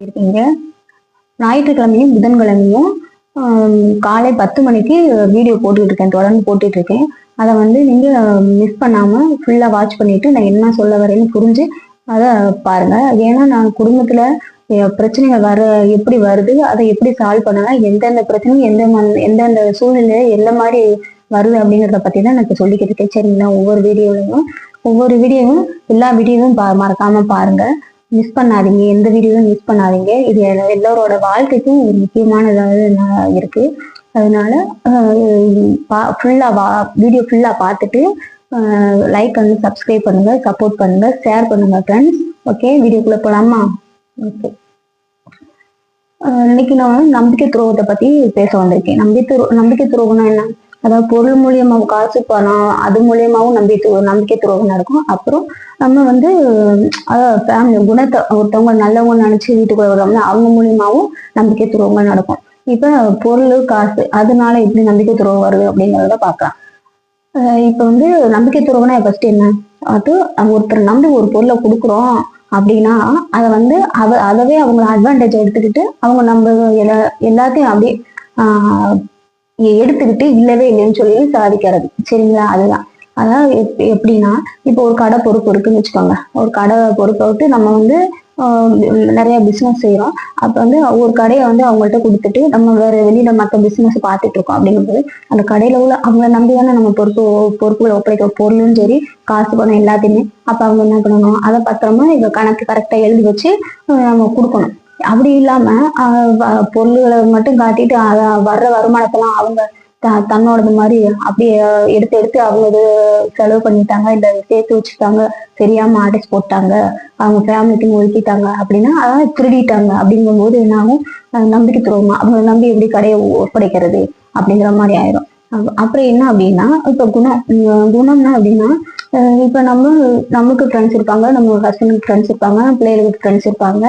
இருக்கீங்க ஞாயிற்றுக்கிழமையும் புதன்கிழமையும் காலை பத்து மணிக்கு வீடியோ போட்டுட்டு இருக்கேன் தொடர்ந்து போட்டுட்டு இருக்கேன் அதை வந்து நீங்க மிஸ் பண்ணாம ஃபுல்லா வாட்ச் பண்ணிட்டு நான் என்ன சொல்ல வரேன்னு புரிஞ்சு அதை பாருங்க. ஏன்னா நான் குடும்பத்துல பிரச்சனைகள் வர எப்படி வருது அதை எப்படி சால்வ் பண்ணலாம் எந்தெந்த பிரச்சனையும் எந்த எந்தெந்த சூழ்நிலை எந்த மாதிரி வருது அப்படிங்கிறத பற்றி தான் எனக்கு சொல்லிக்கிட்டு இருக்கேன். சரிங்களா? ஒவ்வொரு வீடியோலையும் ஒவ்வொரு வீடியோவும் எல்லா வீடியோவும் பா மறக்காம பாருங்க. மிஸ் பண்ணாதீங்க. எந்த வீடியோவும் மிஸ் பண்ணாதீங்க. இது எல்லோரோட வாழ்க்கைக்கும் ஒரு முக்கியமானதாக நா- இருக்கு. அதனால ஃபுல்லா வா வீடியோ ஃபுல்லா பார்த்துட்டு லைக் வந்து சப்ஸ்கிரைப் பண்ணுங்க சப்போர்ட் பண்ணுங்க ஷேர் பண்ணுங்க ஃப்ரெண்ட்ஸ் ஓகே வீடியோக்குள்ள போலாமா? ஓகே இன்னைக்கு நான் நம்பிக்கை துரோகத்தை பத்தி பேச வந்திருக்கேன். நம்பிக்கை துரோ- நம்பிக்கை துரோகம்னா என்ன? அதாவது பொருள் மூலியமாக காசு பணம் அது மூலியமாவும் நம்பிக்கை நம்பிக்கை துறவு நடக்கும். அப்புறம் நம்ம வந்து அதாவது ஃபேமிலி குணத்தை ஒருத்தவங்க நல்லவங்க நினைச்சு வீட்டுக்குள்ள வருவாங்க அவங்க மூலியமாவும் நம்பிக்கை துரோகங்கள் நடக்கும். இப்ப பொருள் காசு அதனால எப்படி நம்பிக்கை துறவு வருது அப்படிங்கிறத பார்க்கலாம். அஹ் வந்து நம்பிக்கை துறவுனா ஃபர்ஸ்ட் என்ன? அது ஒருத்தர் நம்பி ஒரு பொருளை கொடுக்குறோம் அப்படின்னா அதை வந்து அவ அதவே அவங்க அட்வான்டேஜ் எடுத்துக்கிட்டு அவங்க நம்ம எல்லா- எல்லாத்தையும் அப்படியே ஆஹ் எடுத்துக்கிட்டு இல்லவே இல்லைன்னு சொல்லி சாதிக்கிறது. சரிங்களா? அதுதான். அதாவது எப்- எப்படின்னா இப்போ ஒரு கடை பொறுப்பு இருக்குன்னு வச்சுக்கோங்க. ஒரு கடை பொறுப்பை விட்டு நம்ம வந்து நிறைய பிஸ்னஸ் செய்கிறோம் அப்போ வந்து ஒரு கடையை வந்து அவங்கள்ட்ட கொடுத்துட்டு நம்ம வேற வெளியில மற்ற பிஸ்னஸ் பார்த்துட்டு இருக்கோம் அப்படிங்கும்போது அந்த கடையில உள்ள அவங்கள நம்பி தானே நம்ம பொறுப்பு பொறுப்புகளை ஒப்படைக்கிற பொருளும் சரி காசு பணம் எல்லாத்தையுமே அப்போ அவங்க என்ன பண்ணணும்? அதை பத்திரமா இங்க கணக்கு கரெக்டாக எழுதி வச்சு நம்ம கொடுக்கணும். அப்படி இல்லாம பொருள்களை மட்டும் காட்டிட்டு வர்ற வருமானத்தெல்லாம் அவங்க த- தன்னோடது மாதிரி அப்படியே எடுத்து எடுத்து அவங்க இது செலவு பண்ணிட்டாங்க இல்ல சேர்த்து வச்சுட்டாங்க தெரியாம அடைச்சு போட்டாங்க அவங்க ஃபேமிலிக்கு ஒதுக்கிட்டாங்க அப்படின்னா அதான் திருடிட்டாங்க அப்படிங்கும்போது என்ன ஆகும்? நம்பிக்கை துரோகமா அவங்க நம்பி எப்படி கடையை ஒப்படைக்கிறது அப்படிங்கிற மாதிரி ஆயிரும். அப்புறம் என்ன அப்படின்னா இப்ப குணம் குணம்னா அப்படின்னா இப்போ இப்ப நம்ம நமக்கு ஃப்ரெண்ட்ஸ் இருப்பாங்க நம்ம ஹஸ்பண்டுக்கு ஃப்ரெண்ட்ஸ் இருப்பாங்க பிள்ளைகளுக்கு ஃப்ரெண்ட்ஸ் இருப்பாங்க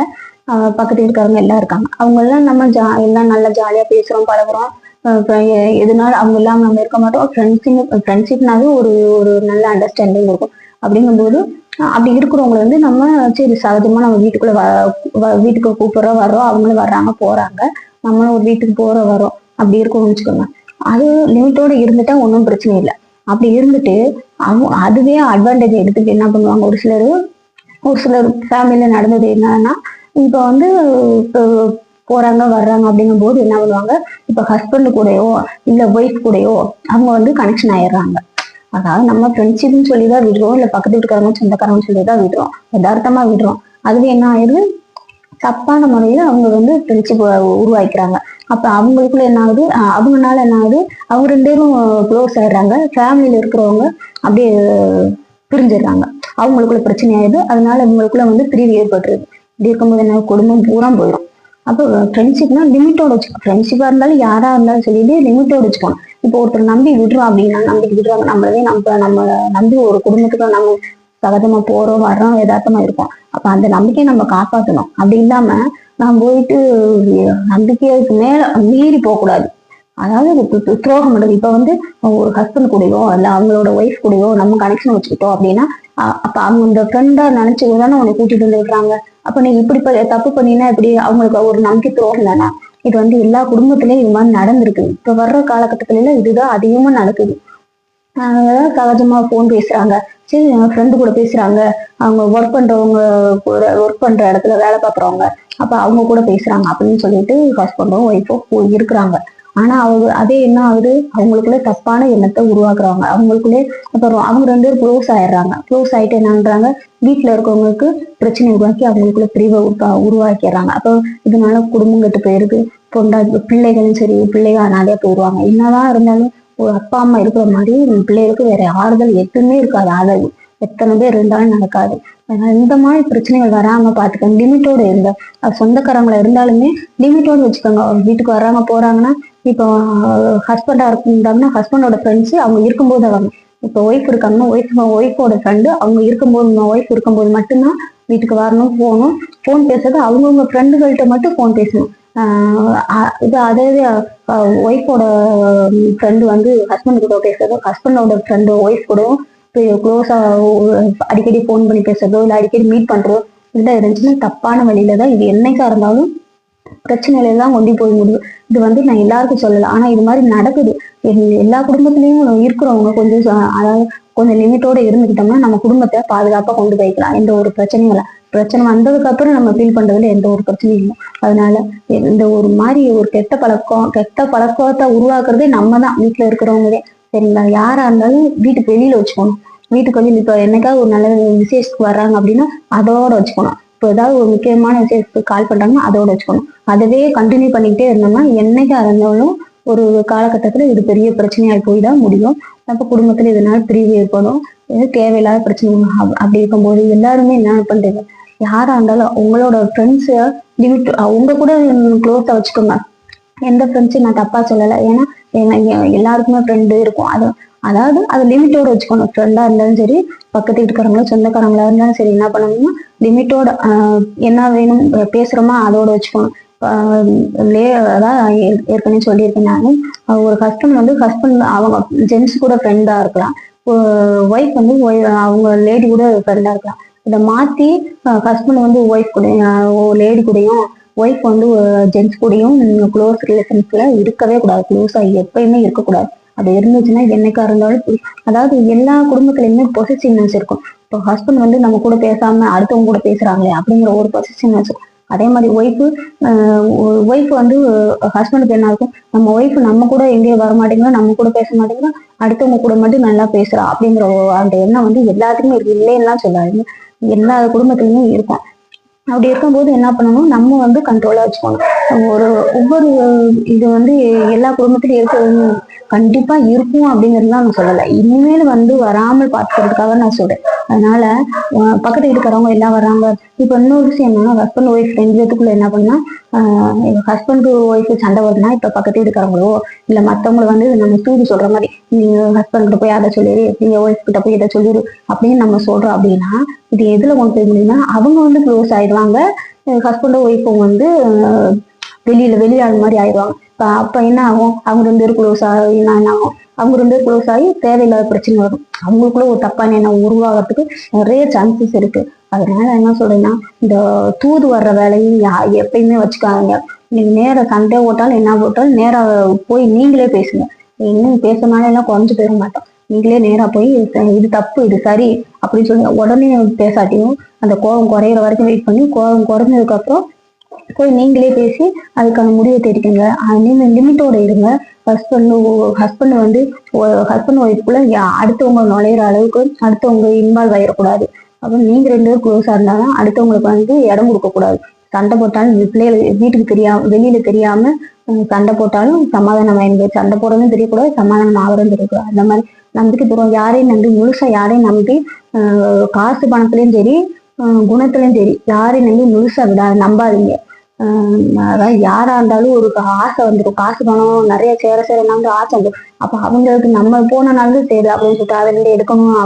பக்கத்து பக்கத்துல இருக்கிறவங்க எல்லாம் இருக்காங்க. அவங்க எல்லாம் நம்ம ஜா எல்லாம் நல்லா ஜாலியா பேசுகிறோம் பழகுறோம். ஆஹ் எதுனாலும் அவங்க இல்லாமல் நம்ம இருக்க மாட்டோம். ஃப்ரெண்ட்ஷிப் ஃப்ரெண்ட்ஷிப்னாவே ஒரு ஒரு நல்ல அண்டர்ஸ்டாண்டிங் இருக்கும். அப்படிங்கும்போது அப்படி இருக்கிறவங்களை வந்து நம்ம சரி சகஜமா நம்ம வீட்டுக்குள்ளே வ வீட்டுக்கு கூப்பிட்றோம் வர்றோம். அவங்களும் வர்றாங்க போறாங்க. நம்மளும் ஒரு வீட்டுக்கு போகிற வரோம் அப்படி இருக்கணும்னு வச்சுக்கோங்க. அது லிமிட்டோட இருந்துட்டா ஒன்றும் பிரச்சனை இல்லை. அப்படி இருந்துட்டு அவங்க அதுவே அட்வான்டேஜ் எடுத்துட்டு என்ன பண்ணுவாங்க? ஒரு சிலர் ஒரு சிலர் ஃபேமிலியில நடந்தது என்னன்னா இப்போ வந்து இப்போ போறாங்க வர்றாங்க அப்படிங்கும் போது என்ன பண்ணுவாங்க? இப்போ ஹஸ்பண்ட் கூடயோ இல்ல ஒய்ஃப் கூடயோ அவங்க வந்து கனெக்ஷன் ஆயிடுறாங்க. அதாவது நம்ம ஃப்ரெண்ட்ஷிப்னு சொல்லி தான் விடுறோம் இல்ல பக்கத்து வீட்டுக்காரங்க சொந்தக்காரங்க சொல்லி தான் விடுறோம். யதார்த்தமா விடுறோம். அதுவே என்ன ஆயிடுது? தப்பான முறையில அவங்க வந்து ஃப்ரெண்ட்ஷிப் உருவாக்கிறாங்க அப்ப அவங்களுக்குள்ள என்ன ஆகுது? அஹ் அவங்கனால என்ன ஆகுது? அவங்க ரெண்டு பேரும் க்ளோஸ் ஆயிடுறாங்க. ஃபேமிலியில இருக்கிறவங்க அப்படியே பிரிஞ்சிடுறாங்க. அவங்களுக்குள்ள பிரச்சனை ஆயிடுது. அதனால இவங்களுக்குள்ள வந்து பிரிவு ஏற்பட்டுருது. இப்படி இருக்கும்போது என்ன குடும்பம் பூரா போயிடும் அப்போ ஃப்ரெண்ட்ஷிப்னா லிமிட்டோட வச்சுக்கணும் ஃப்ரெண்ட்ஷிப்பா இருந்தாலும் யாரா இருந்தாலும் சொல்லிட்டு லிமிட்டோட வச்சுக்கணும் இப்போ ஒருத்தர் நம்பி விடுறோம் அப்படின்னா நம்பிக்கை விடுறாங்க நம்மளவே நம்ம நம்ம நம்பி ஒரு குடும்பத்துக்கு நம்ம சகஜமா போறோம் வர்றோம் யதார்த்தமா இருக்கும். அப்ப அந்த நம்பிக்கையை நம்ம காப்பாற்றணும் அப்படி இல்லாம நான் போயிட்டு நம்பிக்கைக்கு மேல மீறி போகக்கூடாது. அதாவது துரோகம் பண்ணுறது இப்போ வந்து ஒரு ஹஸ்பண்ட் கூடயோ இல்ல அவங்களோட ஒய்ஃப் கூடயோ நம்ம கனெக்ஷன் வச்சுக்கிட்டோம் அப்படின்னா அப்ப அவங்க இந்த ஃப்ரெண்டா நினைச்சு தானே உன்னை கூட்டிட்டு வந்து அப்ப நீ இப்படி தப்பு பண்ணினா இப்படி அவங்களுக்கு ஒரு நம்பிக்கை துரோகம் தானே? இது வந்து எல்லா குடும்பத்திலயும் இது மாதிரி நடந்திருக்கு. இப்ப வர்ற காலகட்டத்துல எல்லாம் இதுதான் அதிகமா நடக்குது. ஆஹ் சகஜமா ஃபோன் பேசுறாங்க. சரி என் ஃப்ரெண்டு கூட பேசுறாங்க. அவங்க ஒர்க் பண்றவங்க கூட ஒர்க் பண்ற இடத்துல வேலை பார்க்குறவங்க. அப்ப அவங்க கூட பேசுறாங்க அப்படின்னு சொல்லிட்டு ஹஸ்பண்டும் ஒய்ஃபும் இருக்கிறாங்க. ஆனா அவங்க அதே என்ன ஆகுது? அவங்களுக்குள்ள தப்பான எண்ணத்தை உருவாக்குறாங்க அவங்களுக்குள்ளே அப்புறம் அவங்க ரெண்டு பேரும் க்ளோஸ் ஆயிடுறாங்க. க்ளோஸ் ஆயிட்டு என்னன்றாங்க வீட்டுல இருக்கவங்களுக்கு பிரச்சனை உருவாக்கி அவங்களுக்குள்ள பிரிவை உருவா- உருவாக்கிடுறாங்க. அப்போ இதனால குடும்பம் கெட்டு போயிருது பொண்டா பிள்ளைகளும் சரி பிள்ளைகள் நிறைய போயிடுவாங்க என்னதான் இருந்தாலும் ஒரு அப்பா அம்மா இருக்கிற மாதிரி பிள்ளைகளுக்கு வேற ஆறுதல் எதுவுமே இருக்காது. ஆதரவு எத்தனை பேர் இருந்தாலும் நடக்காது. இந்த மாதிரி பிரச்சனைகள் வராம பாத்துக்கோங்க லிமிட்டோட இருங்க. சொந்தக்காரங்களா இருந்தாலுமே லிமிட்டோட வச்சுக்கோங்க. அவங்க வீட்டுக்கு வராங்க போறாங்கன்னா இப்போ ஹஸ்பண்டாக இருந்தாங்கன்னா ஹஸ்பண்டோட ஃப்ரெண்ட்ஸு அவங்க இருக்கும்போது அவங்க இப்போ ஒய்ஃப் இருக்காங்கன்னா ஒய்ஃப் ஒய்ஃபோட ஃப்ரெண்டு அவங்க இருக்கும்போது ஒய்ஃப் இருக்கும்போது மட்டும்தான் வீட்டுக்கு வரணும் போகணும். ஃபோன் பேசுறது அவங்கவுங்க ஃப்ரெண்டுகள்கிட்ட மட்டும் ஃபோன் பேசணும். இது அதே ஒய்ஃபோட ஃப்ரெண்டு வந்து ஹஸ்பண்ட் கூட பேசுறதோ ஹஸ்பண்டோட ஃப்ரெண்டு ஒய்ஃப் கூட க்ளோஸாக அடிக்கடி ஃபோன் பண்ணி பேசுறதோ இல்லை அடிக்கடி மீட் பண்ணுறதோ இதெல்லாம் இருந்துச்சுன்னா தப்பான வழியில தான் இது என்னைக்கா இருந்தாலும் பிரச்சனையில எல்லாம் கொண்டு போய் முடியும். இது வந்து நான் எல்லாருக்கும் சொல்லலை. ஆனா இது மாதிரி நடக்குது. எல்லா குடும்பத்திலையும் இருக்கிறவங்க கொஞ்சம் அதாவது கொஞ்சம் லிமிட்டோட இருந்துக்கிட்டோம்னா நம்ம குடும்பத்தை பாதுகாப்பா கொண்டு போய்க்கலாம். எந்த ஒரு பிரச்சனையும் இல்லை. பிரச்சனை வந்ததுக்கு அப்புறம் நம்ம ஃபீல் பண்றதுல எந்த ஒரு பிரச்சனையும் இல்லை. அதனால இந்த ஒரு மாதிரி ஒரு கெட்ட பழக்கம் கெட்ட பழக்கத்தை உருவாக்குறதே நம்ம தான் வீட்டுல இருக்கிறவங்களே. சரிங்களா? யாரா இருந்தாலும் வீட்டுக்கு வெளியில வச்சுக்கணும். வீட்டுக்கு வெளியில இப்போ என்னைக்காவது ஒரு நல்ல விசேஷத்துக்கு வர்றாங்க அப்படின்னா அதோட வச்சுக்கணும். இப்போ ஏதாவது ஒரு முக்கியமான விஷயத்துக்கு கால் பண்ணுறாங்கன்னா அதோட வச்சுக்கணும். அதவே கண்டினியூ பண்ணிக்கிட்டே இருந்தோம்னா என்னைக்கா இருந்தாலும் ஒரு காலகட்டத்தில் இது பெரிய பிரச்சனையாக போய் தான் முடியும். அப்போ குடும்பத்தில் இதனால் பிரிவு ஏற்படும் இது தேவையில்லாத பிரச்சனை அப்படி இருக்கும்போது எல்லாருமே என்ன பண்றீங்க யாராக இருந்தாலும் உங்களோட ஃப்ரெண்ட்ஸை லிமிட் அவங்க கூட க்ளோஸா வச்சுக்கோங்க. எந்த ஃப்ரெண்ட்ஸையும் நான் தப்பாக சொல்லலை. ஏன்னா எல்லாருக்குமே ஃப்ரெண்டு இருக்கும். அது அதாவது அது லிமிட்டோட வச்சுக்கணும். ஃப்ரெண்டாக இருந்தாலும் சரி பக்கத்து வீட்டுக்காரங்களும் சொந்தக்காரங்களா இருந்தாலும் சரி என்ன பண்ணணும்னா லிமிட்டோட என்ன வேணும் பேசுகிறோமோ அதோட வச்சுக்கணும். லே அதான் ஏற்கனவே சொல்லியிருக்கேன் நான். ஒரு ஹஸ்பண்ட் வந்து ஹஸ்பண்ட் அவங்க ஜென்ஸ் கூட ஃப்ரெண்டாக இருக்கலாம். ஒய்ஃப் வந்து அவங்க லேடி கூட ஃப்ரெண்டாக இருக்கலாம். இதை மாற்றி ஹஸ்பண்ட் வந்து ஒய்ஃப் கூட லேடி கூடயும் ஒய்ஃப் வந்து ஜென்ஸ் கூடயும் க்ளோஸ் ரிலேஷன்ஸில் இருக்கவே கூடாது. க்ளோஸாக எப்பயுமே இருக்கக்கூடாது. அது இருந்துச்சுன்னா என்னைக்கா இருந்தாலும் அதாவது எல்லா குடும்பத்துலையுமே பொசிசிவ்னஸ் இருக்கும். இப்போ ஹஸ்பண்ட் வந்து நம்ம கூட பேசாம அடுத்தவங்க கூட பேசுறாங்களே அப்படிங்கிற ஒரு பொசிசிவ்னஸ் இருக்கும். அதே மாதிரி ஒய்ஃபு ஒய்ஃப் வந்து ஹஸ்பண்டுக்கு என்ன இருக்கும்? நம்ம ஒய்ஃப் நம்ம கூட எங்கேயும் வர மாட்டேங்கிறோம் நம்ம கூட பேச மாட்டேங்கிறோம் அடுத்தவங்க கூட மட்டும் நல்லா பேசுறா அப்படிங்கிற அந்த எண்ணம் வந்து எல்லாத்துக்குமே இருக்கு. இல்லைன்னா சொல்லாதீங்க. எல்லா குடும்பத்துலையுமே இருக்கும். அப்படி இருக்கும்போது என்ன பண்ணணும்? நம்ம வந்து கண்ட்ரோலா வச்சுக்கணும். ஒரு ஒவ்வொரு இது வந்து எல்லா குடும்பத்திலும் இருக்கு கண்டிப்பா இருக்கும் அப்படிங்கிறதுலாம் நான் சொல்லலை. இனிமேல் வந்து வராமல் பார்த்துக்கிறதுக்காக நான் சொல்றேன். அதனால பக்கத்து வீட்டுக்காரவங்க எல்லாம் வர்றாங்க. இப்போ இன்னொரு விஷயம் என்னன்னா ஹஸ்பண்ட் ஒய்ஃப் ரெண்டு பேத்துக்குள்ள என்ன பண்ணா ஹஸ்பண்ட் ஒய்ஃப் சண்டை வருதுன்னா இப்ப பக்கத்து வீட்டுக்காரங்களோ இல்ல மற்றவங்கள வந்து நம்ம தூக்கி சொல்ற மாதிரி நீங்க ஹஸ்பண்ட் கிட்ட போய் அதை சொல்லிடு நீங்க ஒய்ஃப் கிட்ட போய் இதை சொல்லிடு அப்படின்னு நம்ம சொல்றோம் அப்படின்னா இது எதுல கொண்டு போய் முடியும்னா அவங்க வந்து க்ளோஸ் ஆயிடுவாங்க. ஹஸ்பண்டும் ஒய்ஃபும் வந்து வெளியில வெளியாள் மாதிரி ஆயிடுவாங்க. இப்போ அப்போ என்ன ஆகும்? அவங்க ரெண்டு பேரும் க்ளோஸ் ஆகினா என்ன ஆகும்? அவங்க ரெண்டு பேரும் க்ளோஸ் ஆகி தேவையில்லாத பிரச்சனை வரும். அவங்களுக்குள்ள ஒரு தப்பான எண்ணம் உருவாகிறதுக்கு நிறைய சான்சஸ் இருக்கு. அதனால என்ன சொல்றேன்னா இந்த தூது வர்ற வேலையும் எப்பயுமே வச்சுக்காதீங்க. நீங்க நேராக சண்டை போட்டாலும் என்ன போட்டாலும் நேராக போய் நீங்களே பேசுங்க. இன்னும் பேசுனாலும் எல்லாம் குறைஞ்சு போயிட மாட்டோம். நீங்களே நேராக போய் இது- இது தப்பு இது சரி அப்படின்னு சொல்லி உடனே பேசாட்டியும் அந்த கோபம் குறையிற வரைக்கும் வெயிட் பண்ணி கோபம் குறைஞ்சதுக்கு அப்புறம் போய் நீங்களே பேசி அதுக்கான முடிவை தேடிக்கங்க. அஹ் லிமிட்டோட இருங்க. ஹஸ்பண்ட் ஹஸ்பண்ட் வந்து ஹஸ்பண்ட் ஒய்ஃப்குள்ள அடுத்தவங்க நுழையிற அளவுக்கு அடுத்தவங்க இன்வால்வ் ஆகிடக்கூடாது அப்போ நீங்கள் ரெண்டு பேரும் க்ளோஸாக இருந்தாலும் அடுத்தவங்களுக்கு வந்து இடம் கொடுக்கக்கூடாது சண்டை போட்டாலும் பிள்ளைகள் வீட்டுக்கு தெரியாம வெளியில தெரியாம சண்டை போட்டாலும் சமாதானம் ஆயிருந்து சண்டை போடுறதும் தெரியக்கூடாது சமாதானம் ஆகிறதும் தெரியக்கூடாது. அந்த மாதிரி நம்பிக்கை தூரம் யாரையும் நம்பி முழுசா யாரையும் நம்பி காசு பணத்துலயும் சரி குணத்துலையும் குணத்துலயும் சரி யாரையும் நம்பி முழுசா விடாது நம்பாதீங்க. அதான் யாரா இருந்தாலும் ஒரு ஆசை வந்துடும் காசு பணம் நிறைய சேர சேர வந்து ஆசை வந்துடும் அப்ப அவங்களுக்கு நம்ம போனனாலும் சரி அப்படின்னு சொல்லிட்டு அதை ரெண்டு எடுக்கணும்.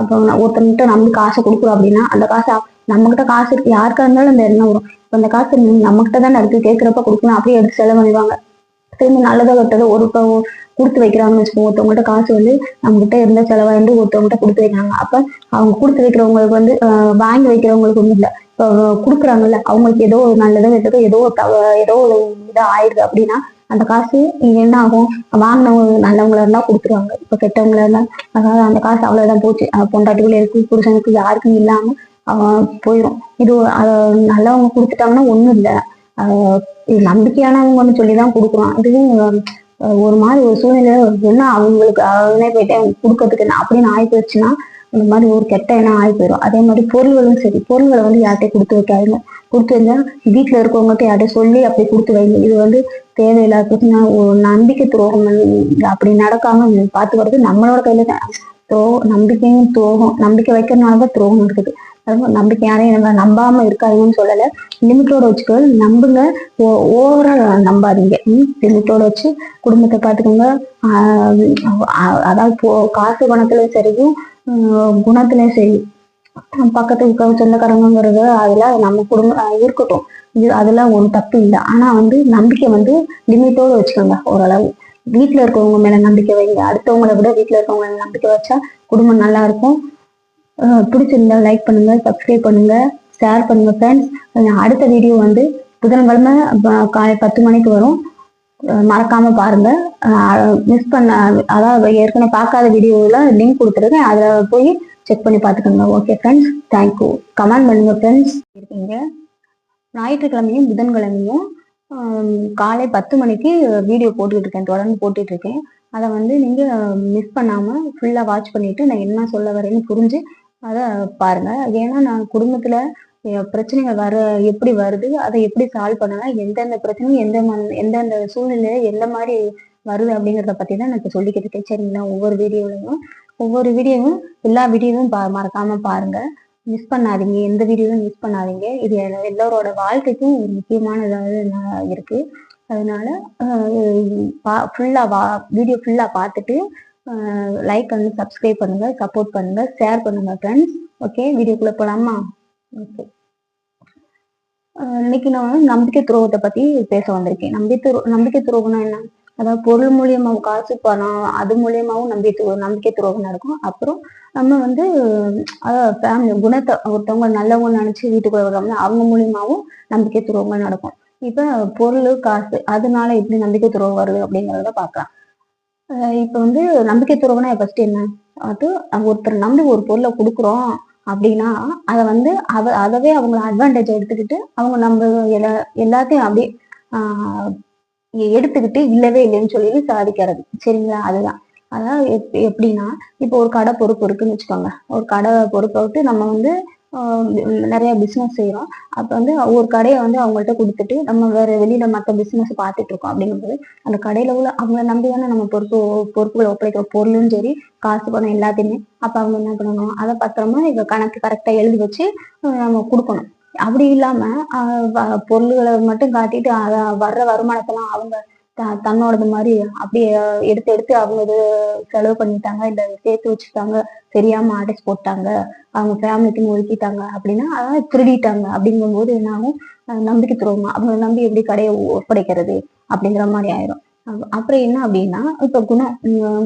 அப்போ ஒருத்தன்கிட்ட நம்ம காசை கொடுக்குறோம் அப்படின்னா அந்த காசை நம்மகிட்ட காசு இருக்கு. யாருக்கா இருந்தாலும் அந்த எண்ணம் வரும். இப்ப அந்த காசு நம்மகிட்ட தான் அடுத்து கேட்குறப்ப கொடுக்கணும். அப்படியே எடுத்து செலவு பண்ணிடுவாங்க. திரும்பி நல்லதா கெட்டதோ ஒரு இப்போ கொடுத்து வைக்கிறாங்கன்னு வச்சுக்கோங்க ஒருத்தவங்கள்ட்ட காசு வந்து நம்மகிட்ட இருந்த செலவாயிருந்து ஒருத்தவங்ககிட்ட கொடுத்து வைக்கிறாங்க. அப்ப அவங்க கொடுத்து வைக்கிறவங்களுக்கு வந்து வாங்கி வைக்கிறவங்களுக்கு ஒன்றும் இல்லை. கொடுக்குறாங்கல்ல அவங்களுக்கு ஏதோ ஒரு நல்லதோ எடுத்துக்கோ ஏதோ தவ ஏதோ ஒரு இதாக ஆயிடுது அப்படின்னா அந்த காசு இங்கே என்ன ஆகும்? வாங்கினவங்க நல்லவங்களா இருந்தா கொடுத்துருவாங்க. இப்போ கெட்டவங்களா இருந்தா அதாவது அந்த காசு அவ்வளோதான் போச்சு. அஹ் பொண்டாட்டிக்குள்ள இருக்கு புருஷனுக்கு யாருக்கும் இல்லாமல் போயிடும் இது நல்லவங்க கொடுத்துட்டாங்கன்னா ஒன்றும் இல்லை. இது நம்பிக்கையானவங்கன்னு சொல்லி தான் கொடுக்குறோம் இதுவும் ஒரு மாதிரி ஒரு சூழ்நிலை என்ன அவங்களுக்கு அவனே போயிட்டேன் கொடுக்கறதுக்கு என்ன அப்படின்னு ஆகி இந்த மாதிரி ஒரு கெட்ட எண்ணம் ஆகி போயிடும். அதே மாதிரி பொருள்களும் சரி பொருள்களை வந்து யார்கிட்டயும் கொடுத்து வைக்காதீங்க. கொடுத்து வைங்க வீட்டில் இருக்கவங்ககிட்ட யார்கிட்ட சொல்லி அப்படி கொடுத்து வைங்க. இது வந்து தேவையில்லாத பிரச்சனை. ஒரு நம்பிக்கை துரோகம் அப்படி நடக்காம பார்த்துக்கிறது நம்மளோட கையில தான். துரோ நம்பிக்கையும் துரோகம். நம்பிக்கை வைக்கிறதுனால தான் துரோகம் இருக்குது அது நம்பிக்கை யாரையும் நம்ம நம்பாம இருக்காதுன்னு சொல்லலை. லிமிட்டோட வச்சுக்கோ நம்புங்க. ஓவரா நம்பாதீங்க. லிமிட்டோட வச்சு குடும்பத்தை பார்த்துக்கோங்க. அஹ் அதாவது போ- காசு பணத்துல சரியும் ஆஹ் சரி பக்கத்து சொந்தக்காரங்கிறது அதில் நம்ம குடும்பம் இருக்கட்டும். இது அதெல்லாம் ஒன்றும் தப்பு இல்லை. ஆனா வந்து நம்பிக்கை வந்து லிமிட்டோட வச்சுக்கோங்க ஓரளவு. வீட்டுல இருக்கவங்க மேல நம்பிக்கை வைங்க. அடுத்தவங்களை விட வீட்டுல இருக்கவங்க மேல நம்பிக்கை வச்சா குடும்பம் நல்லா இருக்கும். பிடிச்சிருந்தா லைக் பண்ணுங்க சப்ஸ்கிரைப் பண்ணுங்க ஷேர் பண்ணுங்க ஃப்ரெண்ட்ஸ் அடுத்த வீடியோ வந்து புதன்கிழமை காலை பத்து மணிக்கு வரும். மறக்காம பாருங்க. மிஸ் பண்ண அதாவது ஏற்கனவே பார்க்காத வீடியோவில் லிங்க் கொடுத்துருக்கேன். அதில் போய் செக் பண்ணி பார்த்துக்கோங்க. Okay friends thank you comment பண்ணுங்க ஃப்ரெண்ட்ஸ் இருக்கீங்க. ஞாயிற்றுக்கிழமையும் புதன்கிழமையும் காலை பத்து மணிக்கு வீடியோ போட்டுக்கிட்டு இருக்கேன். தொடர்ந்து போட்டுட்டு இருக்கேன். அதை வந்து நீங்கள் மிஸ் பண்ணாமல் ஃபுல்லாக வாட்ச் பண்ணிவிட்டு நான் என்ன சொல்ல வரேன்னு புரிஞ்சு அதை பாருங்கள் ஏன்னா நான் குடும்பத்தில் பிரச்சனைகள் வர எப்படி வருது அதை எப்படி சால்வ் பண்ணலாம் எந்தெந்த பிரச்சனையும் எந்த எந்தெந்த சூழ்நிலையில எந்த மாதிரி வருது அப்படிங்கிறத பத்தி தான் நான் இப்ப சொல்லிக்கிட்டு இருக்கேன் சரிங்களா? ஒவ்வொரு வீடியோலையும் ஒவ்வொரு வீடியோவும் எல்லா வீடியோவும் பா மறக்காம பாருங்க. மிஸ் பண்ணாதீங்க. எந்த வீடியோவும் மிஸ் பண்ணாதீங்க. இது எல்லோரோட வாழ்க்கைக்கும் ஒரு முக்கியமானதாக நா- இருக்கு. அதனால ஃபுல்லா வா வீடியோ ஃபுல்லா பார்த்துட்டு லைக் வந்து சப்ஸ்கிரைப் பண்ணுங்க சப்போர்ட் பண்ணுங்க ஷேர் பண்ணுங்க ஃப்ரெண்ட்ஸ் ஓகே வீடியோக்குள்ள போலாமா? ஓகே இன்னைக்கு நான் வந்து நம்பிக்கை துரோகத்தை பத்தி பேச வந்திருக்கேன். நம்பிக்கை துரோ- நம்பிக்கை துரோகம்னா என்ன? அதாவது பொருள் மூலியமாகவும் காசு பணம் அது மூலியமாவும் நம்பிக்கை நம்பிக்கை துரோகம் நடக்கும் அப்புறம் நம்ம வந்து அதாவது ஃபேமிலி குணத்தை ஒருத்தவங்க நல்லவங்க நினைச்சு வீட்டுக்குள்ள வருவாங்க அவங்க மூலியமாவும் நம்பிக்கை துரோகங்கள் நடக்கும். இப்ப பொருள் காசு அதனால எப்படி நம்பிக்கை துரோகம் வருது அப்படிங்கறத பார்க்கலாம். இப்ப வந்து நம்பிக்கை துரோகம்னா ஃபர்ஸ்ட் என்ன? அது ஒருத்தர் நம்பி ஒரு பொருளை கொடுக்குறோம். அப்படின்னா அதை வந்து அவ அதவே அவங்கள அட்வான்டேஜ் எடுத்துக்கிட்டு அவங்க நம்ம எல்லா எல்லாத்தையும் அப்படியே எடுத்துக்கிட்டு இல்லவே இல்லைன்னு சொல்லி சாதிக்கிறது. சரிங்களா? அதுதான். அதாவது எப்- எப்படின்னா இப்போ ஒரு கடை பொறுப்பு இருக்குன்னு வச்சுக்கோங்க. ஒரு கடை பொறுப்பை விட்டு நம்ம வந்து நிறைய பிஸ்னஸ் செய்கிறோம் அப்போ வந்து ஒரு கடையை வந்து அவங்கள்ட்ட கொடுத்துட்டு நம்ம வேற வெளியில் மற்ற பிஸ்னஸ் பார்த்துட்டு இருக்கோம் அப்படிங்கும்போது அந்த கடையில் உள்ள அவங்கள நம்பி தானே நம்ம பொறுப்பு பொறுப்புகளை ஒப்படைக்கிற பொருளும் சரி காசு பணம் எல்லாத்தையுமே அப்போ அவங்க என்ன பண்ணணும்? அதை பத்திரமா இங்க கணக்கு கரெக்டாக எழுதி வச்சு நம்ம கொடுக்கணும். அப்படி இல்லாமல் பொருள்களை மட்டும் காட்டிட்டு அதை வர்ற வருமானத்தெல்லாம் அவங்க தன்னோடது மாதிரி அப்படியே எடுத்து எடுத்து அவங்க இது செலவு பண்ணிட்டாங்க இல்ல சேர்த்து வச்சுட்டாங்க தெரியாம அடைச்சு போட்டாங்க அவங்க ஃபேமிலிக்குன்னு ஒதுக்கிட்டாங்க அப்படின்னா அதான் திருடிட்டாங்க அப்படிங்கும்போது என்ன ஆகும் நம்பிக்கை துரோகம். அவங்களை நம்பி எப்படி கடையை ஒப்படைக்கிறது அப்படிங்கிற மாதிரி ஆயிரும். அப்புறம் என்ன அப்படின்னா இப்ப குணம்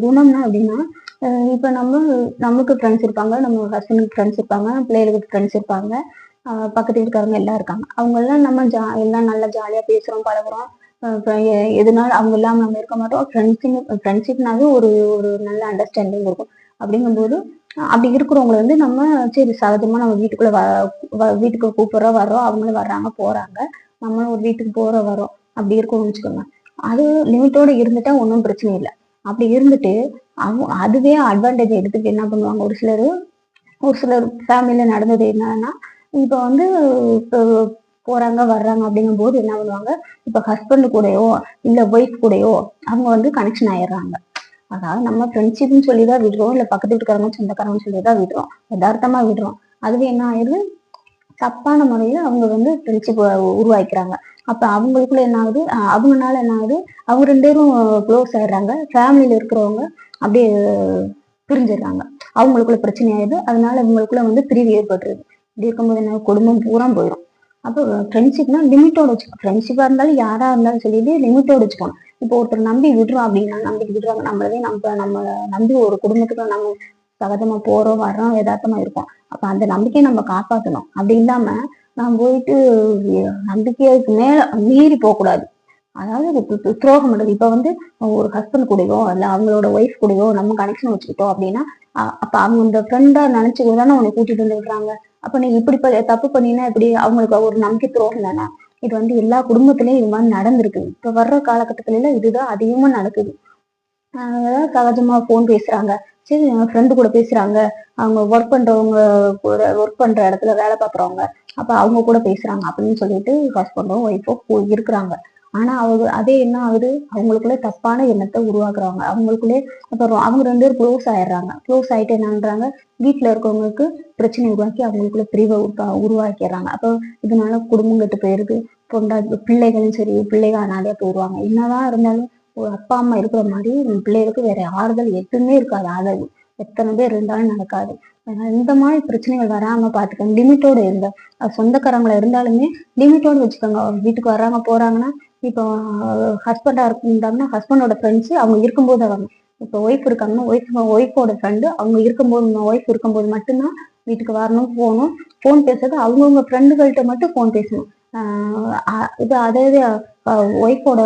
குணம்னா அப்படின்னா இப்போ இப்ப நம்ம நமக்கு ஃப்ரெண்ட்ஸ் இருப்பாங்க நம்ம ஹஸ்பண்டுக்கு ஃப்ரெண்ட்ஸ் இருப்பாங்க பிள்ளைகளுக்கு ஃப்ரெண்ட்ஸ் இருப்பாங்க பக்கத்து வீட்டுக்காரங்க எல்லாம் இருக்காங்க. அவங்க எல்லாம் நம்ம ஜா எல்லாம் நல்லா ஜாலியா பேசுறோம் பழகுறோம். எதுனாலும் அவங்க இல்லாம நம்ம இருக்க மாட்டோம். ஃப்ரெண்ட்ஸிங் ஃப்ரெண்ட்ஷிப்னாவே ஒரு ஒரு நல்ல அண்டர்ஸ்டாண்டிங் இருக்கும். அப்படிங்கும்போது அப்படி இருக்கிறவங்கள வந்து நம்ம சரி சகஜமா நம்ம வீட்டுக்குள்ள வ வ- வீட்டுக்கு கூப்பிடுறோம் வர்றோம் அவங்களும் வர்றாங்க போறாங்க. நம்மளும் ஒரு வீட்டுக்கு போற வரோம் அப்படி இருக்கணும்னு வச்சுக்கோங்க. அது லிமிட்டோட இருந்துட்டா ஒன்றும் பிரச்சனை இல்லை. அப்படி இருந்துட்டு அவங்க அதுவே அட்வான்டேஜ் எடுத்துட்டு என்ன பண்ணுவாங்க? ஒரு சிலர் ஒரு சிலர் ஃபேமிலியில நடந்தது என்னன்னா இப்போ வந்து இப்போ போறாங்க வர்றாங்க அப்படிங்கும்போது என்ன பண்ணுவாங்க? இப்போ ஹஸ்பண்ட் கூடயோ இல்ல ஒய்ஃப் கூடயோ அவங்க வந்து கனெக்ஷன் ஆயிடுறாங்க. அதாவது நம்ம ஃப்ரெண்ட்ஷிப்னு சொல்லி தான் விடுறோம் இல்ல பக்கத்து வீட்டுக்காரங்க சொந்தக்காரங்க சொல்லி தான் விடுறோம். யதார்த்தமா விடுறோம். அதுவே என்ன ஆயிடுது? தப்பான முறையில அவங்க வந்து ஃப்ரெண்ட்ஷிப் உருவாக்கிறாங்க அப்ப அவங்களுக்குள்ள என்ன ஆகுது? அவங்கனால என்ன ஆகுது? அவங்க ரெண்டு பேரும் க்ளோஸ் ஆயிடுறாங்க. ஃபேமிலியில இருக்கிறவங்க அப்படியே பிரிஞ்சிடுறாங்க. அவங்களுக்குள்ள பிரச்சனை ஆயிடுது. அதனால இவங்களுக்குள்ள வந்து பிரிவு ஏற்பட்டுருது. இப்படி இருக்கும்போது என்ன குடும்பம் பூரா போயிடும் அப்போ ஃப்ரெண்ட்ஷிப்னா லிமிட்டோட வச்சுக்கணும். ஃப்ரெண்ட்ஷிப்பாக இருந்தாலும் யாராக இருந்தாலும் சொல்லிட்டு லிமிட்டோட வச்சுக்கணும். இப்போ ஒருத்தர் நம்பி விடுறோம் அப்படின்னா நம்பிட்டு விடுறாங்க நம்மளவே நம்ம நம்ம நம்பி ஒரு குடும்பத்துக்கு நம்ம சகஜமாக போகிறோம் வர்றோம் யதார்த்தமாக இருக்கோம். அப்போ அந்த நம்பிக்கையை நம்ம காப்பாற்றணும் அப்படி இல்லாமல் நான் போயிட்டு நம்பிக்கைக்கு மேலே மீறி போகக்கூடாது. அதாவது துரோகம் பண்ணுறது இப்போ வந்து ஒரு ஹஸ்பண்ட் கூடயோ இல்லை அவங்களோட ஒய்ஃப் கூடயோ நம்ம கனெக்ஷன் வச்சுக்கிட்டோம் அப்படின்னா அப்போ அவங்க இந்த ஃப்ரெண்டாக நினைச்சு தானே உன்னை கூட்டிகிட்டு வந்து விடுறாங்க. அப்ப நீ இப்படி தப்பு பண்ணினா இப்படி அவங்களுக்கு ஒரு நம்பிக்கை துரோகம் தானே இது வந்து எல்லா குடும்பத்திலயும் இது மாதிரி நடந்திருக்கு. இப்ப வர்ற காலகட்டத்துல இதுதான் அதிகமா நடக்குது. அதாவது சகஜமா போன் பேசுறாங்க. சரி ஃப்ரெண்டு கூட பேசுறாங்க. அவங்க ஒர்க் பண்றவங்க கூட ஒர்க் பண்ற இடத்துல வேலை பார்க்குறவங்க. அப்ப அவங்க கூட பேசுறாங்க அப்படின்னு சொல்லிட்டு ஹஸ்பண்டும் ஒய்ஃபோ இருக்கிறாங்க. ஆனா அவங்க அதே என்ன ஆகுது? அவங்களுக்குள்ளே தப்பான எண்ணத்தை உருவாக்குறாங்க அவங்களுக்குள்ளே அப்புறம் அவங்க ரெண்டு பேரும் க்ளோஸ் ஆயிடுறாங்க. க்ளோஸ் ஆயிட்டு என்னன்றாங்க வீட்டுல இருக்கவங்களுக்கு பிரச்சனை உருவாக்கி அவங்களுக்குள்ள பிரிவை உருவா- உருவாக்கிடுறாங்க. அப்போ இதனால குடும்பம் கெட்டு போயிருது. பொண்டா பிள்ளைகளும் சரி பிள்ளைகள் அனாதையா போயிடுவாங்க என்னதான் இருந்தாலும் ஒரு அப்பா அம்மா இருக்கிற மாதிரி பிள்ளைகளுக்கு வேற ஆறுதல் எதுவுமே இருக்காது. ஆதரவு எத்தனை பேர் இருந்தாலும் நடக்காது. இந்த மாதிரி பிரச்சனைகள் வராம பாத்துக்கோங்க. லிமிட்டோட இருந்த அது சொந்தக்காரங்களா இருந்தாலுமே லிமிட்டோட வச்சுக்கோங்க. அவங்க வீட்டுக்கு வர்றாங்க போறாங்கன்னா இப்போ ஹஸ்பண்டாக இருந்தாங்கன்னா ஹஸ்பண்டோட ஃப்ரெண்ட்ஸு அவங்க இருக்கும்போது வரணும் இப்போ ஒய்ஃப் இருக்காங்கன்னா ஒய்ஃப் ஒய்ஃபோட ஃப்ரெண்டு அவங்க இருக்கும்போது ஒய்ஃப் இருக்கும்போது மட்டும்தான் வீட்டுக்கு வரணும் போகணும். ஃபோன் பேசுறது அவங்கவுங்க ஃப்ரெண்டுகள்கிட்ட மட்டும் ஃபோன் பேசணும். இது அதே ஒய்ஃபோட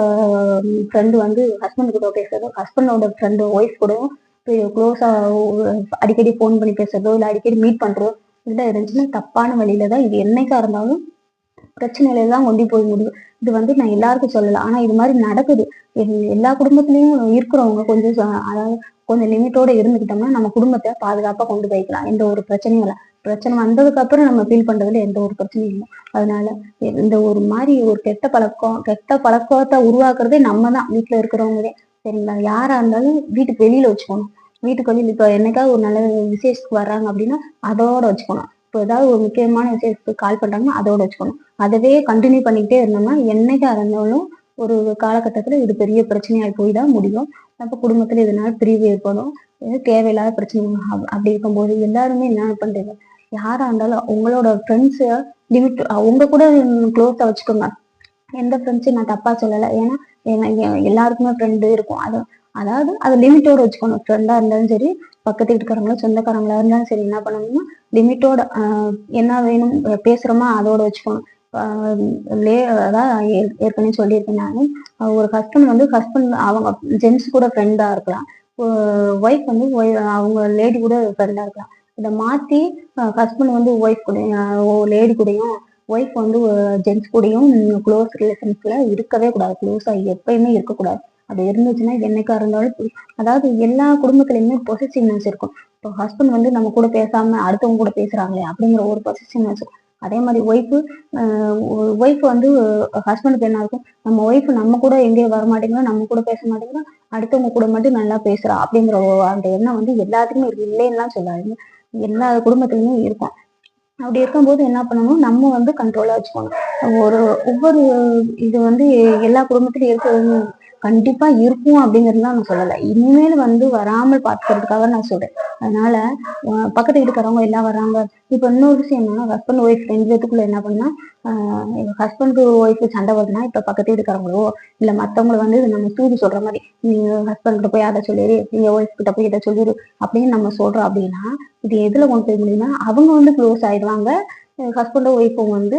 ஃப்ரெண்டு வந்து ஹஸ்பண்ட் கூட பேசுறதோ ஹஸ்பண்டோட ஃப்ரெண்டு ஒய்ஃப் கூட க்ளோஸாக அடிக்கடி ஃபோன் பண்ணி பேசுறதோ இல்லை அடிக்கடி மீட் பண்ணுறதோ இதெல்லாம் இருந்துச்சுன்னா தப்பான வழியில தான் இது என்னைக்கா இருந்தாலும் பிரச்சனையில தான் கொண்டு போய் முடியும் இது வந்து நான் எல்லாருக்கும் சொல்லலை. ஆனா இது மாதிரி நடக்குது. எல்லா குடும்பத்திலயும் இருக்கிறவங்க கொஞ்சம் அதாவது கொஞ்சம் லிமிட்டோட இருந்துக்கிட்டோம்னா நம்ம குடும்பத்தை பாதுகாப்பா கொண்டு போய்க்கலாம். எந்த ஒரு பிரச்சனையும் இல்லை. பிரச்சனை வந்ததுக்கு அப்புறம் நம்ம ஃபீல் பண்றதுல எந்த ஒரு பிரச்சனையும் இல்லை. அதனால இந்த ஒரு மாதிரி ஒரு கெட்ட பழக்கம் கெட்ட பழக்கத்தை உருவாக்குறதே நம்ம தான் வீட்டுல இருக்கிறவங்களே. சரிங்களா? யாரா இருந்தாலும் வீட்டுக்கு வெளியில வச்சுக்கணும். வீட்டுக்கு வெளியில இப்போ என்னைக்காவது ஒரு நல்ல விசேஷத்துக்கு வர்றாங்க அப்படின்னா அதோட வச்சுக்கணும். இப்போ ஏதாவது ஒரு முக்கியமான விஷயத்துக்கு கால் பண்றாங்கன்னா அதோட வச்சுக்கணும். அதவே கண்டினியூ பண்ணிக்கிட்டே இருந்தோம்னா என்னைக்கா இருந்தாலும் ஒரு காலகட்டத்துல இது பெரிய பிரச்சனையாக போய் தான் முடியும். நம்ம குடும்பத்துல இதனால பிரிவு ஏற்படும்? இது தேவையில்லாத பிரச்சனை அப்படி இருக்கும்போது எல்லாருமே என்ன பண்றீங்க யாரா இருந்தாலும் உங்களோட ஃப்ரெண்ட்ஸை லிமிட் அவங்க கூட க்ளோஸாக வச்சுக்கோங்க. எந்த ஃப்ரெண்ட்ஸையும் நான் தப்பா சொல்லலை. ஏன்னா ஏன்னா எல்லாருக்குமே ஃப்ரெண்டு இருக்கும். அது அதாவது அதை லிமிட்டோட வச்சுக்கணும். ஃப்ரெண்டா இருந்தாலும் சரி பக்கத்து வீட்டுக்காரங்களோ சொந்தக்காரங்களா இருந்தாலும் சரி என்ன பண்ணணும்னா லிமிட்டோட என்ன வேணும் பேசுகிறோமோ அதோட வச்சுக்கணும். லே அதான் ஏற்கனவே சொல்லியிருக்கேன் நான். ஒரு ஹஸ்பண்ட் வந்து ஹஸ்பண்ட் அவங்க ஜென்ஸ் கூட ஃப்ரெண்டா இருக்கலாம். ஒய்ஃப் வந்து அவங்க லேடி கூட ஃப்ரெண்டா இருக்கலாம். இதை மாத்தி ஹஸ்பண்ட் வந்து ஒய்ஃப் கூட லேடி கூடயும் ஒய்ஃப் வந்து ஜென்ஸ் கூடயும் க்ளோஸ் ரிலேஷன்ஸ்ல இருக்கவே கூடாது. க்ளோஸா எப்பயுமே இருக்கக்கூடாது. அது இருந்துச்சுன்னா என்னைக்கா இருந்தாலும் அதாவது எல்லா குடும்பத்துலையுமே பொசிசிவ்னஸ் இருக்கும். இப்போ ஹஸ்பண்ட் வந்து நம்ம கூட பேசாம அடுத்தவங்க கூட பேசுறாங்களே அப்படிங்கிற ஒரு பொசிசிவ்னஸ் அதே மாதிரி ஒய்ஃபு ஒய்ஃப் வந்து ஹஸ்பண்டுக்கு என்ன இருக்கும்? நம்ம ஒய்ஃப் நம்ம கூட எங்கேயும் வர மாட்டேங்கிறோம் நம்ம கூட பேச மாட்டேங்கிறோம் அடுத்தவங்க கூட மட்டும் நல்லா பேசுறா அப்படிங்கிற ஒரு அந்த எண்ணம் வந்து எல்லாத்துக்குமே இருக்கு. இல்லைன்னுலாம் சொல்லாதுங்க. எல்லா குடும்பத்துலையுமே இருக்கும். அப்படி இருக்கும்போது என்ன பண்ணணும்? நம்ம வந்து கண்ட்ரோலா வச்சுக்கணும். ஒரு ஒவ்வொரு இது வந்து எல்லா குடும்பத்திலும் இருக்கிறது கண்டிப்பா இருக்கும் அப்படிங்கிறது நான் சொல்லலை. இனிமேல் வந்து வராமல் பார்த்துக்கிறதுக்காக நான் சொல்றேன். அதனால அஹ் பக்கத்து வீட்டுக்காரவங்க எல்லாம் வராங்க. இப்ப இன்னொரு விஷயம் என்னன்னா ஹஸ்பண்ட் ஒய்ஃப் ரெண்டு பேத்துக்குள்ள என்ன பண்ணா ஹஸ்பண்ட் ஒய்ஃப் சண்டை வருதுன்னா இப்ப பக்கத்து வீட்டுக்காரங்களோ இல்லை மற்றவங்களை வந்து நம்ம தூது சொல்ற மாதிரி நீங்க ஹஸ்பண்ட் கிட்ட போய் அதை சொல்லிடு நீங்க ஒய்ஃப் கிட்ட போய் இதை சொல்லிடு அப்படின்னு நம்ம சொல்றோம் அப்படின்னா இது எதுல கொண்டு போய் முடியும்னா அவங்க வந்து க்ளோஸ் ஆயிடுவாங்க. ஹஸ்பண்டும் ஒய்ஃபும் வந்து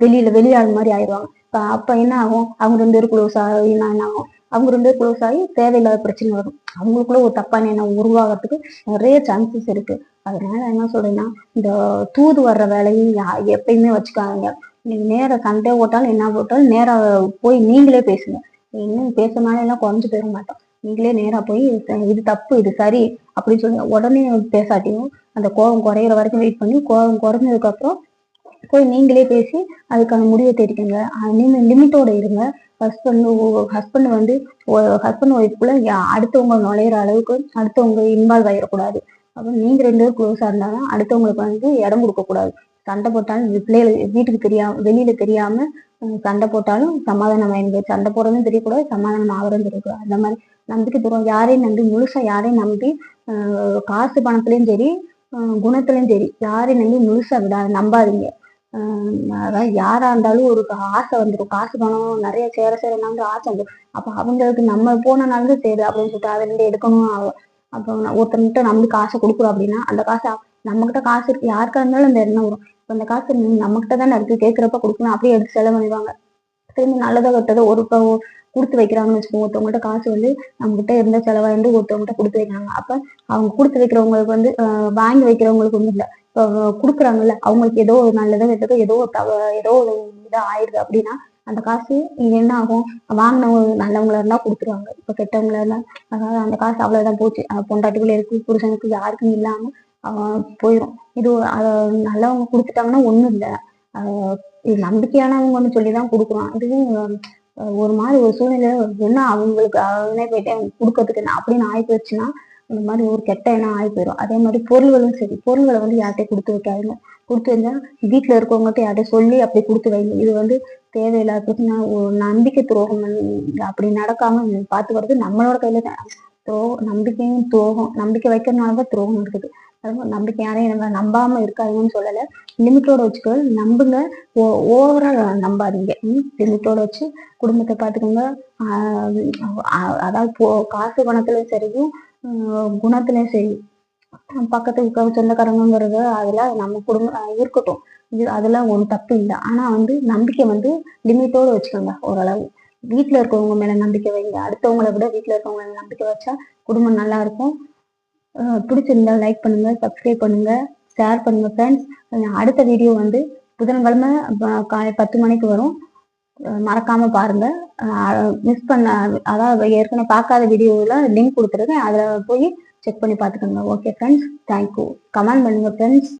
வெளியில வெளியாள் மாதிரி ஆயிடுவாங்க. அப்ப என்ன ஆகும்? அவங்க ரெண்டு பேரும் க்ளோஸ் ஆகி என்ன ஆகும்? அவங்க ரெண்டு பேரும் க்ளோஸ் ஆகி தேவையில்லாத பிரச்சனை வரும். அவங்களுக்குள்ள ஒரு தப்பான எண்ணம் உருவாகிறதுக்கு நிறைய சான்சஸ் இருக்கு. அதனால என்ன சொல்றேன்னா இந்த தூது வர்ற வேலையும் எப்பயுமே வச்சுக்காதீங்க. நீங்க நேராக சண்டை போட்டாலும் என்ன போட்டாலும் நேரா போய் நீங்களே பேசுங்க. இன்னும் பேசுனாலும் எல்லாம் குறைஞ்சு போயிட மாட்டோம். நீங்களே நேரா போய் இது- இது தப்பு இது சரி அப்படின்னு சொல்லி உடனே பேசாட்டியும் அந்த கோபம் குறையிற வரைக்கும் வெயிட் பண்ணி கோபம் குறைஞ்சதுக்கு அப்புறம் போய் நீங்களே பேசி அதுக்கான முடிவை தெரிவிக்கங்க நீங்கள் நீங்க லிமிட்டோட இருங்க. ஹஸ்பண்ட் ஹஸ்பண்ட் வந்து ஹஸ்பண்ட் ஒய்ஃப்குள்ள அடுத்தவங்க நுழையிற அளவுக்கு அடுத்தவங்க இன்வால்வ் ஆயிடக்கூடாது. அப்போ நீங்கள் ரெண்டு பேரும் க்ளோஸாக இருந்தாலும் அடுத்தவங்களுக்கு வந்து இடம் கொடுக்கக்கூடாது. சண்டை போட்டாலும் பிள்ளைகளுக்கு பிள்ளைகள் வீட்டுக்கு தெரியாம வெளியில தெரியாம சண்டை போட்டாலும் சமாதானம் ஆயிருங்க சண்டை போடுறதும் தெரியக்கூடாது சமாதானம் ஆகிறதும் தெரியக்கூடாது. அந்த மாதிரி நம்பிக்கை தூரம் யாரையும் நம்பி முழுசா யாரையும் நம்பி காசு பணத்துலயும் சரி அஹ் குணத்துலயும் சரி யாரையும் நம்பி முழுசா விடா நம்பாதீங்க. அதான் யாராக யாரா இருந்தாலும் ஒரு ஆசை வந்துடும் காசு பணம் நிறைய சேர சேர வந்து ஆசை வந்துடும் அப்ப அவங்களுக்கு நம்ம போனனாலும் சரி அப்படின்னு சொல்லிட்டு அதுல இருந்து எடுக்கணும். அப்போ நான் ஒருத்தன்கிட்ட காசை கொடுக்குறோம் அப்படின்னா அந்த காசை நம்ம கிட்ட காசு இருக்கு. யாருக்கா இருந்தாலும் அந்த எண்ணம் வரும். இப்ப அந்த காசு நம்ம கிட்ட தானே இருக்கு. கேட்கறப்ப கொடுக்கணும். அப்படியே எடுத்து செலவு பண்ணிடுவாங்க. திரும்பி நல்லதோ கட்டதை ஒரு இப்போ கொடுத்து வைக்கிறாங்கன்னு வச்சுக்கோங்க. ஒருத்தவங்கள்ட்ட காசு வந்து நம்மகிட்ட இருந்த செலவாக இருந்து ஒருத்தவங்ககிட்ட கொடுத்து வைக்கிறாங்க. அப்போ அவங்க கொடுத்து வைக்கிறவங்களுக்கு வந்து வாங்கி வைக்கிறவங்களுக்கு ஒன்றும் இல்லை. கொடுக்குறாங்கல்ல அவங்களுக்கு ஏதோ ஒரு நல்லதோ கெட்டதோ ஏதோ ஒரு தவ ஏதோ ஒரு இதாக ஆயிடுது அப்படின்னா அந்த காசு என்ன ஆகும்? வாங்கினவங்க நல்லவங்களா இருந்தா கொடுத்துருவாங்க. இப்போ கெட்டவங்களா இருந்தா அதாவது அந்த காசு அவ்வளோதான் போச்சு. அஹ் பொண்டாட்டிக்குள்ள இருக்கு புருஷனுக்கு யாருக்கும் இல்லாமல் போயிடும் இது அதை நல்லவங்க கொடுத்துட்டாங்கன்னா ஒன்றும் இல்லை. இது நம்பிக்கையானவங்க ஒன்று சொல்லி தான் கொடுக்குறோம் இதுவும் ஒரு மாதிரி ஒரு சூழ்நிலை என்ன அவங்களுக்கு அவனே போயிட்டு கொடுக்கறதுக்கு என்ன அப்படின்னு ஆகி போயிடுச்சுன்னா இந்த மாதிரி ஒரு கெட்ட எண்ணம் ஆகி போயிடும் அதே மாதிரி பொருள்களும் சரி பொருள்களை வந்து யார்கிட்டயும் கொடுத்து வைக்காதீங்க. கொடுத்து வந்தா வீட்டில் இருக்கவங்ககிட்ட யார்கிட்டயும் சொல்லி அப்படி கொடுத்து வைங்க. இது வந்து தேவையில்லாத பிரச்சனை. நம்பிக்கை துரோகம் அப்படி நடக்காம பாத்துக்கிறது நம்மளோட கையில தான். துரோகம் நம்பிக்கையும் துரோகம். நம்பிக்கை வைக்கிறதுனாலதான் துரோகம் இருக்குது நம்பிக்கை யாரையும் நம்ம நம்பாம இருக்காதுன்னு சொல்லலை. லிமிட்டோட வச்சுக்கோங்க நம்புங்க. ஓவரா நம்பாதீங்க. லிமிட்டோட வச்சு குடும்பத்தை பார்த்துக்கோங்க. அதாவது போ- காசு பணத்துலையும் சரியும் குணத்துலயும் சரி பக்கத்து இருக்க சொந்தக்காரங்கிறது அதில் நம்ம குடும்பம் இருக்கட்டும். இது அதெல்லாம் ஒன்றும் தப்பு இல்லை. ஆனால் வந்து நம்பிக்கை வந்து லிமிட்டோடு வச்சுக்கோங்க ஓரளவு. வீட்டில் இருக்கவங்க மேலே நம்பிக்கை வைங்க. அடுத்தவங்களை விட வீட்டில் இருக்கவங்க மேலே நம்பிக்கை வச்சா குடும்பம் நல்லா இருக்கும். பிடிச்சிருந்தா லைக் பண்ணுங்க சப்ஸ்கிரைப் பண்ணுங்க ஷேர் பண்ணுங்க ஃப்ரெண்ட்ஸ் அடுத்த வீடியோ வந்து புதன்கிழமை காலை பத்து மணிக்கு வரும். மறக்காம பாருங்க. மிஸ் பண்ண அதாவது ஏற்கனவே பார்க்காத வீடியோவில் லிங்க் கொடுத்துருக்கேன். அதில் போய் செக் பண்ணி பார்த்துக்கோங்க. Okay friends thank you comment பண்ணுங்க ஃப்ரெண்ட்ஸ்